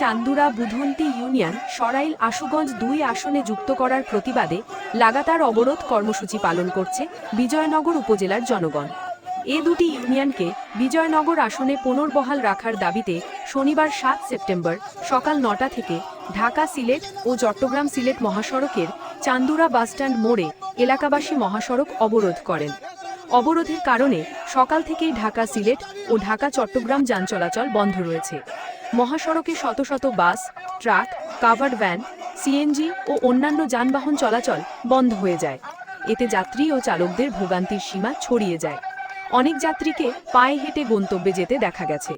চান্দুরা Budhanti union, Sarail Ashuganj দুই আসনে যুক্ত করার প্রতিবাদে লাগাতার অবরোধ কর্মসূচি পালন করছে বিজয়নগর উপজেলার জনগণ। এ দুটি ইউনিয়নকে বিজয়নগর আসনে পুনর্বহাল রাখার দাবিতে শনিবার সাত সেপ্টেম্বর সকাল নটা থেকে ঢাকা সিলেট ও চট্টগ্রাম সিলেট মহাসড়কের চান্দুরা বাসস্ট্যান্ড মোড়ে এলাকাবাসী মহাসড়ক অবরোধ করেন। অবরোধের কারণে সকাল থেকেই ঢাকা সিলেট ও ঢাকা চট্টগ্রাম যান চলাচল বন্ধ রয়েছে। মহাসড়কে শত শত bus, truck, covered van CNG ও অন্যান্য যানবাহন চলাচল বন্ধ হয়ে যায়। এতে যাত্রী ও চালকদের ভোগান্তির সীমা ছড়িয়ে যায়। অনেক যাত্রীকে পায়ে হেঁটে গন্তব্যে যেতে দেখা গেছে।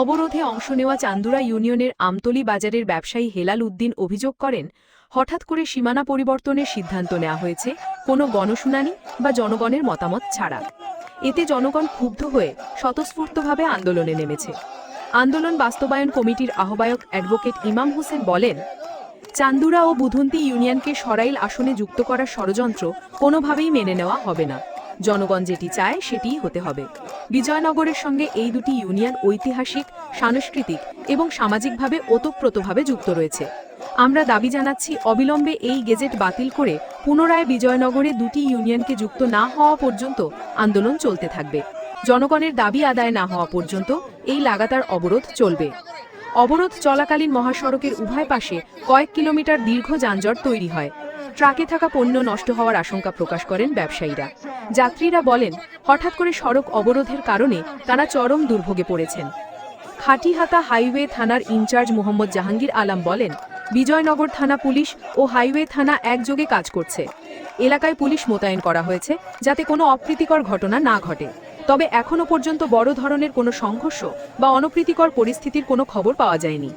অবরোধে অংশ নেওয়া চান্দুরা ইউনিয়নের আমতলি বাজারের ব্যবসায়ী হেলাল উদ্দিন অভিযোগ করেন, হঠাৎ করে সীমানা পরিবর্তনের সিদ্ধান্ত নেওয়া হয়েছে কোনো গণশুনানি বা জনগণের মতামত ছাড়া। এতে জনগণ ক্ষুব্ধ হয়ে স্বতঃস্ফূর্তভাবে আন্দোলনে নেমেছে। আন্দোলন বাস্তবায়ন কমিটির আহ্বায়ক অ্যাডভোকেট ইমাম হোসেন বলেন, চান্দুরা ও বুধন্তি ইউনিয়নকে সরাইল আসনে যুক্ত করার ষড়যন্ত্র কোনোভাবেই মেনে নেওয়া হবে না। জনগণ যেটি চায় সেটিই হতে হবে। বিজয়নগরের সঙ্গে এই দুটি ইউনিয়ন ঐতিহাসিক, সাংস্কৃতিক এবং সামাজিকভাবে ওতপ্রোতভাবে যুক্ত রয়েছে। আমরা দাবি জানাচ্ছি, অবিলম্বে এই গেজেট বাতিল করে পুনরায় বিজয়নগরে দুটি ইউনিয়নকে যুক্ত না হওয়া পর্যন্ত আন্দোলন চলতে থাকবে। জনগণের দাবি আদায় না হওয়া পর্যন্ত এই লাগাতার অবরোধ চলবে। অবরোধ চলাকালীন মহাসড়কের উভয় পাশে কয়েক কিলোমিটার দীর্ঘ যানজট তৈরি হয়। ট্রাকে থাকা পণ্য নষ্ট হওয়ার আশঙ্কা প্রকাশ করেন ব্যবসায়ীরা। যাত্রীরা বলেন, হঠাৎ করে সড়ক অবরোধের কারণে তারা চরম দুর্ভোগে পড়েছেন। খাটিহাতা হাইওয়ে থানার ইনচার্জ মোহাম্মদ জাহাঙ্গীর আলম বলেন, বিজয়নগর থানা পুলিশ ও হাইওয়ে থানা একযোগে কাজ করছে। এলাকায় পুলিশ মোতায়েন করা হয়েছে যাতে কোনো অপ্রীতিকর ঘটনা না ঘটে। তবে এখনও পর্যন্ত বড় ধরনের কোনো সংঘর্ষ বা অনপ্রীতিকর পরিস্থিতির কোনো খবর পাওয়া যায়নি।